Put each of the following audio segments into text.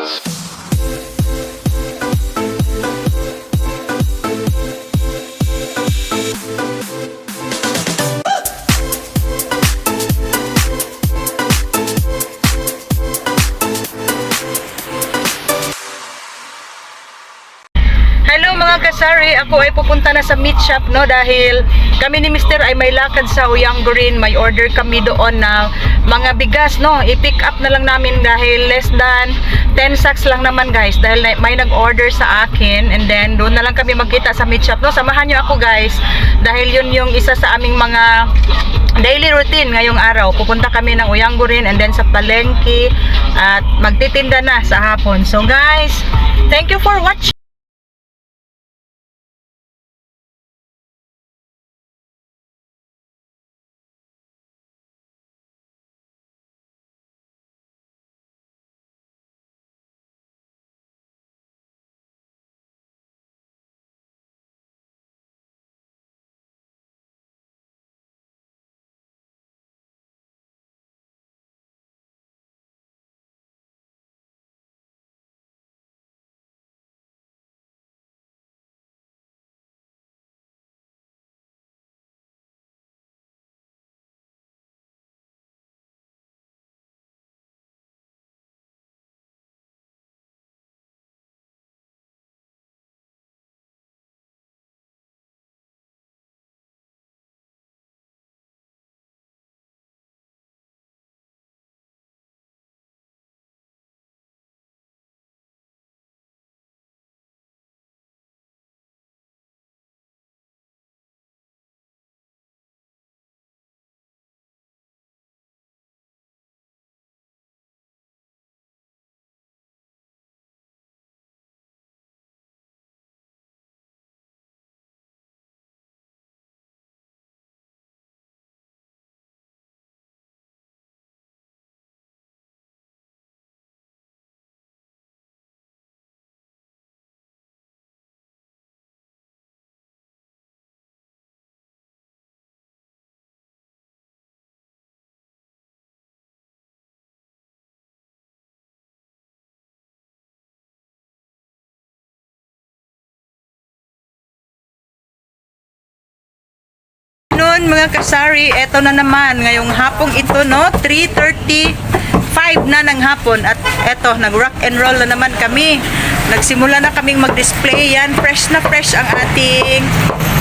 News. Mga kasari, ako ay pupunta na sa meat shop no dahil kami ni Mr. ay may lakad sa Uyanggurin, may order kami doon na mga bigas no, i-pick up na lang namin dahil less than 10 sacks lang naman guys dahil may nag-order sa akin and then doon na lang kami magkita sa meat shop no, samahan nyo ako guys dahil yun yung isa sa aming mga daily routine ngayong araw. Pupunta kami ng Uyanggurin and then sa Palengke at magtitinda na sa hapon. So guys, thank you for watching. Noon mga kasari, eto na naman ngayong hapong ito no, 3:35 na ng hapon at eto nag rock and roll na naman kami. Nagsimula na kaming mag-display yan, fresh na fresh ang ating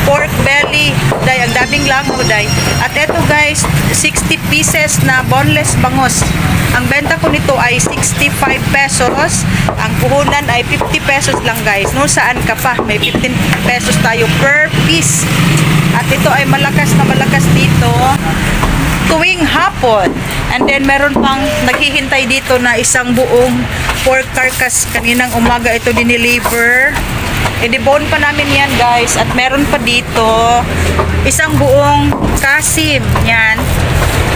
pork belly. Day, ang daming lango day. At eto guys, 60 pieces na boneless bangus. Ang benta ko nito ay 65 pesos. Ang puhunan ay 50 pesos lang guys. No, saan ka pa? May 15 pesos tayo per piece. At ito ay malakas na malakas dito tuwing hapon. And then meron pang naghihintay dito na isang buong pork carcass kaninang umaga ito dineliver. I-debone pa namin yan guys. At meron pa dito isang buong kasim. Yan.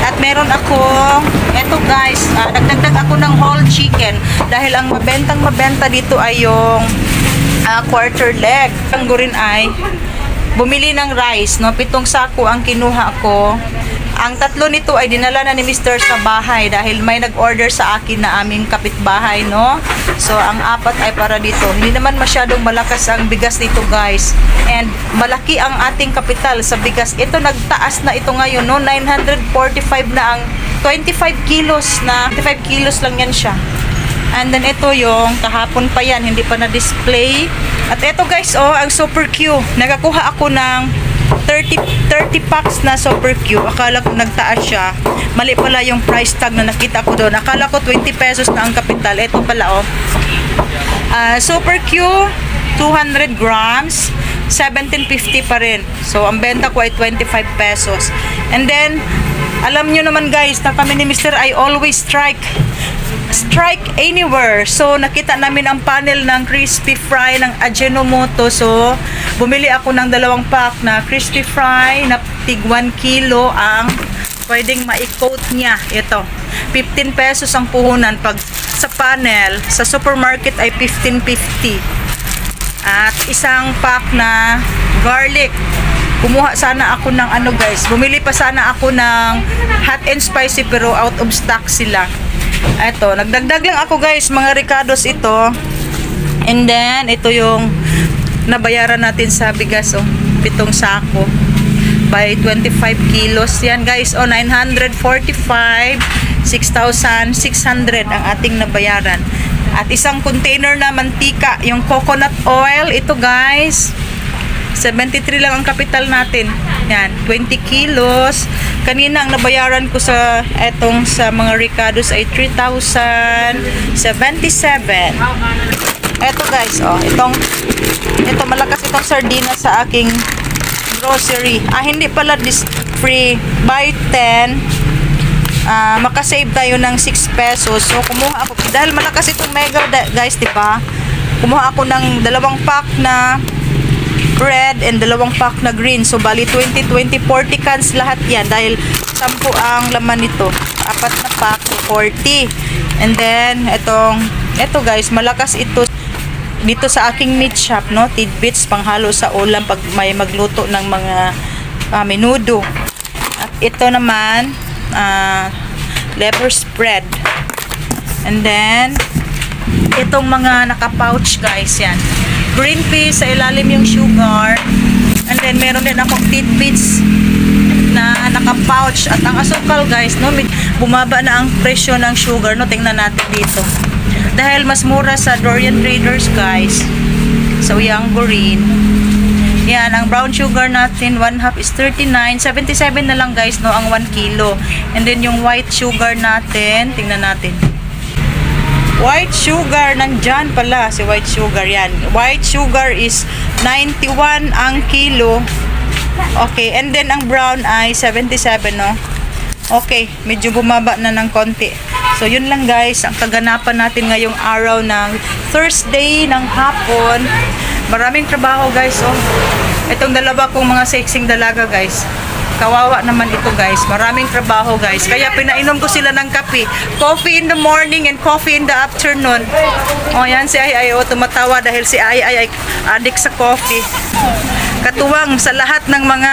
At meron akong, eto guys, ah, nagdagdag ako ng whole chicken. Dahil ang mabentang mabenta dito ay yung ah, quarter leg. Ang gurin ay bumili ng rice, no? Pitong sako ang kinuha ko. Ang tatlo nito ay dinala na ni Mr. sa bahay dahil may nag-order sa akin na aming kapitbahay, no? So, ang apat ay para dito. Hindi naman masyadong malakas ang bigas dito, guys. And malaki ang ating kapital sa bigas. Ito nagtaas na ito ngayon, no? 945 na ang 25 kilos na 25 kilos lang yan siya. And then ito yung kahapon pa yan, hindi pa na-display. At ito guys, oh, ang Super Q. Nakakuha ako ng 30 30 packs na Super Q. Akala ko nagtaas siya. Mali pala yung price tag na nakita ko doon. Akala ko 20 pesos na ang kapital. Ito pala oh. Ah, Super Q 200 grams 17.50 pa rin. So, ang benta ko ay 25 pesos. And then, alam nyo naman guys, na kami ni Mr. I always strike strike anywhere. So, nakita namin ang panel ng crispy fry ng Ajinomoto. So, bumili ako ng dalawang pack na crispy fry na tig 1 kilo ang pwedeng ma-coat niya. Ito, 15 pesos ang puhunan pag sa panel. Sa supermarket ay 15.50. At isang pack na garlic. Kumuha sana ako ng ano guys. Bumili pa sana ako ng hot and spicy pero out of stock sila. Eto, nagdagdag lang ako guys, mga ricados ito. And then, ito yung nabayaran natin sa bigas, oh. Pitong sako. By 25 kilos. Yan guys, oh, 945, 6,600 ang ating nabayaran. At isang container na mantika, yung coconut oil, ito guys, 73 lang ang kapital natin. Yan, 20 kilos. Kanina ang nabayaran ko sa etong sa mga ricados ay 3,077. Eto guys, oh, itong ito malakas itong sardina sa aking grocery. Ah, hindi pala this free buy 10 ah makasave tayo ng 6 pesos. So, kumuha ako. Dahil malakas itong mega, guys, di ba? Kumuha ako ng dalawang pack na red and dalawang pack na green. So, bali 20, 20, 40 cans lahat yan. Dahil 10 ang laman nito. Apat na pack, so 40. And then, itong, ito guys, malakas ito dito sa aking meat shop, no? Tidbits, panghalo sa ulam pag may magluto ng mga ah, menudo. At ito naman, ah, lever spread. And then, itong mga naka-pouch guys, yan. Green peas, sa ilalim yung sugar. And then, meron din akong tidbits na naka-pouch. At ang asukal guys, no, bumaba na ang presyo ng sugar, no? Tingnan natin dito. Dahil mas mura sa Dorian Traders guys. So, yung green. Yan, ang brown sugar natin, 1 half is 39. 77 na lang guys, no, ang 1 kilo. And then yung white sugar natin, tingnan natin. White sugar, nandyan pala si white sugar yan. White sugar is 91 ang kilo. Okay, and then ang brown ay 77, no? Okay, medyo bumaba na ng konti. So, yun lang guys, ang kaganapan natin ngayong araw ng Thursday ng hapon. Maraming trabaho guys, oh. Itong dalawa kong mga sexing dalaga guys. Kawawa naman ito guys. Maraming trabaho guys. Kaya pinainom ko sila ng kape. Coffee in the morning and coffee in the afternoon. Oh, yan si Ay Ay. Oh, tumatawa dahil si Ay Ay ay addict sa coffee. Katuwang sa lahat ng mga